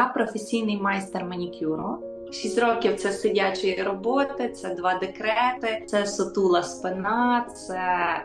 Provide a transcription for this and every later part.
Я професійний майстер манікюру. Шість років це сидячої роботи, це два декрети, це сутула спина, це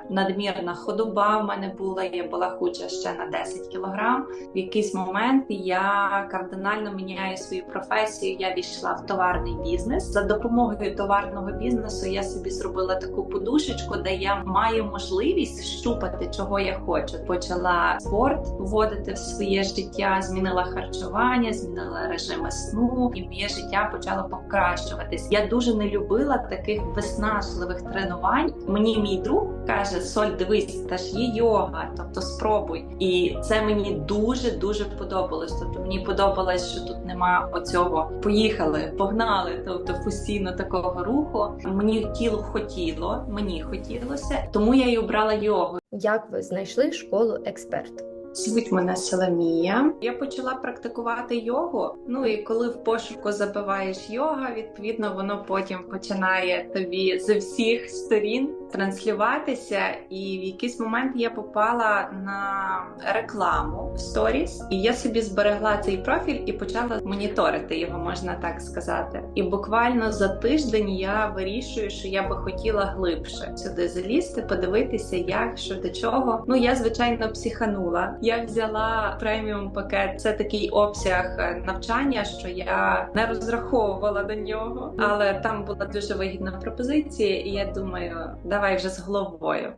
надмірна ходоба. В мене була я була худша ще на 10 кілограм. В якийсь момент я кардинально міняю свою професію. Я війшла в товарний бізнес. За допомогою товарного бізнесу я собі зробила таку подушечку, де я маю можливість щупати, чого я хочу. Почала спорт вводити в своє життя, змінила харчування, змінила режими сну, і моє життя почало покращуватись. Я дуже не любила таких виснажливих тренувань. Мені мій друг каже: Соль, дивись, та ж є йога, тобто спробуй. І це мені дуже дуже подобалось. Тобто мені подобалось, що тут нема оцього поїхали, погнали. Тобто постійно такого руху. Мені тіло хотіло, мені хотілося, тому я й обрала йогу. Як ви знайшли школу експерт? Звуть мене Соломія. Я почала практикувати йогу. Ну і коли в пошуку забиваєш йога, відповідно воно потім починає тобі з всіх сторін транслюватися. І в якийсь момент я попала на рекламу в сторіс, і я собі зберегла цей профіль і почала моніторити його, можна так сказати. І буквально за тиждень я вирішую, що я би хотіла глибше сюди залізти, подивитися, як що до чого. Ну я звичайно психанула. Я взяла преміум пакет. Це такий обсяг навчання, що я не розраховувала до нього, але там була дуже вигідна пропозиція, і я думаю, давай вже з головою.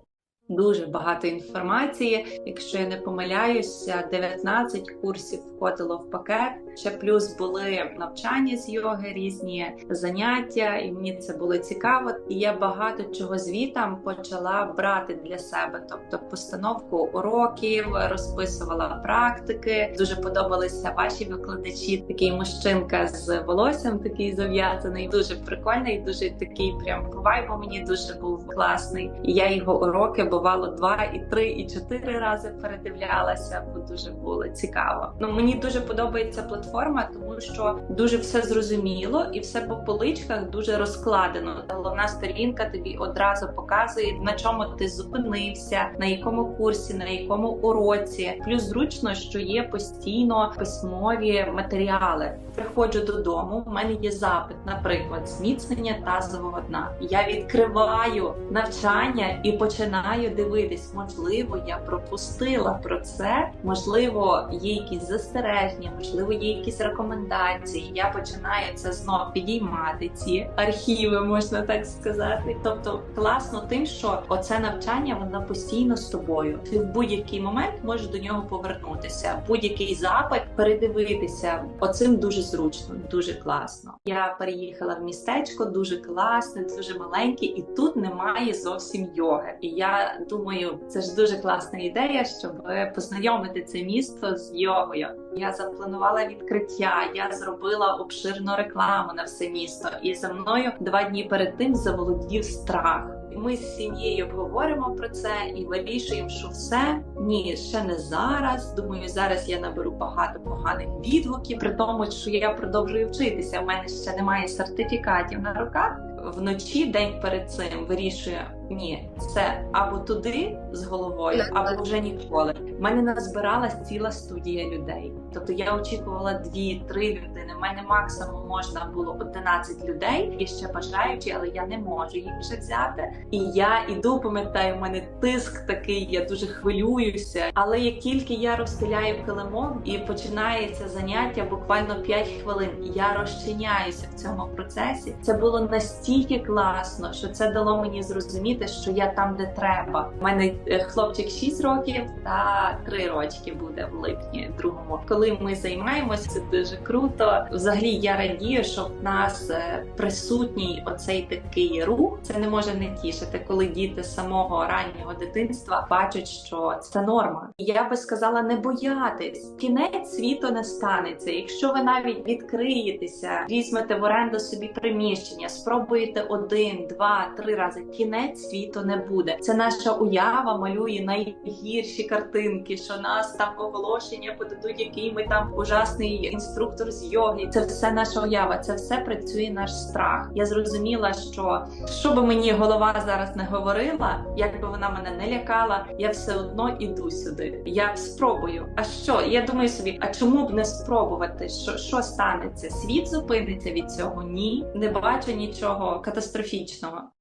Дуже багато інформації. Якщо я не помиляюся, 19 курсів входило в пакет. Ще плюс були навчання з йоги, різні заняття, і мені це було цікаво. І я багато чого звітам почала брати для себе, тобто постановку уроків, розписувала практики. Дуже подобалися ваші викладачі. Такий мужчинка з волоссям, такий зав'язаний, дуже прикольний, дуже такий прям вайбу мені дуже був класний. І я його уроки бувало два і три, і чотири рази передивлялася, бо дуже було цікаво. Ну мені дуже подобається платформа, тому що дуже все зрозуміло і все по поличках дуже розкладено. Головна сторінка тобі одразу показує на чому ти зупинився, на якому курсі, на якому уроці. Плюс зручно, що є постійно письмові матеріали. Приходжу додому. У мене є запит, наприклад, зміцнення тазового дна. Я відкриваю навчання і починаю дивитись. Можливо, я пропустила про це. Можливо, є якісь застереження, можливо, є якісь рекомендації. Я починаю це знов підіймати. Ці архіви, можна так сказати. Тобто класно тим, що оце навчання воно постійно з тобою. Ти в будь-який момент можеш до нього повернутися. Будь-який запит передивитися. Оцим дуже зручно, дуже класно. Я переїхала в містечко, дуже класне, дуже маленьке, і тут немає зовсім йоги. І я думаю, це ж дуже класна ідея, щоб познайомити це місто з йогою. Я запланувала відкриття, я зробила обширну рекламу на все місто, і за мною два дні перед тим заволодів страх. Ми з сім'єю обговоримо про це і вирішуємо, що все ні, ще не зараз. Думаю, зараз я наберу багато поганих відгуків, при тому, що я продовжую вчитися. У мене ще немає сертифікатів на руках. Вночі, день перед цим, вирішую ні, це або туди з головою, або вже ніколи. У мене назбиралась ціла студія людей. Тобто я очікувала дві-три людини. У мене максимум можна було 11 людей і ще бажаючі, але я не можу їх вже взяти. І я іду, пам'ятаю, у мене тиск такий, я дуже хвилююся. Але як тільки я розстеляю килимок і починається заняття, буквально 5 хвилин, я розчиняюся в цьому процесі. Це було настільки класно, що це дало мені зрозуміти, що я там, де треба. У мене е, хлопчик 6 років та 3 рочки буде в липні, другому. Коли ми займаємося, це дуже круто. Взагалі я радію, що в нас е, присутній оцей такий рух. Це не може не тішити, коли діти самого раннього дитинства бачать, що це норма. Я би сказала, не боятись. Кінець світу не станеться. Якщо ви навіть відкриєтеся, візьмете в оренду собі приміщення, спробуєте один, два, три рази. Кінець світу не буде. Це наша уява малює найгірші картинки, що нас там оголошення подадуть, який ми там ужасний інструктор з йоги. Це все наша уява, це все працює наш страх. Я зрозуміла, що що би мені голова зараз не говорила, як би вона мене не лякала, я все одно іду сюди. Я спробую. А що? Я думаю собі, а чому б не спробувати? Що, що станеться? Світ зупиниться від цього? Ні, не бачу нічого катастрофічного.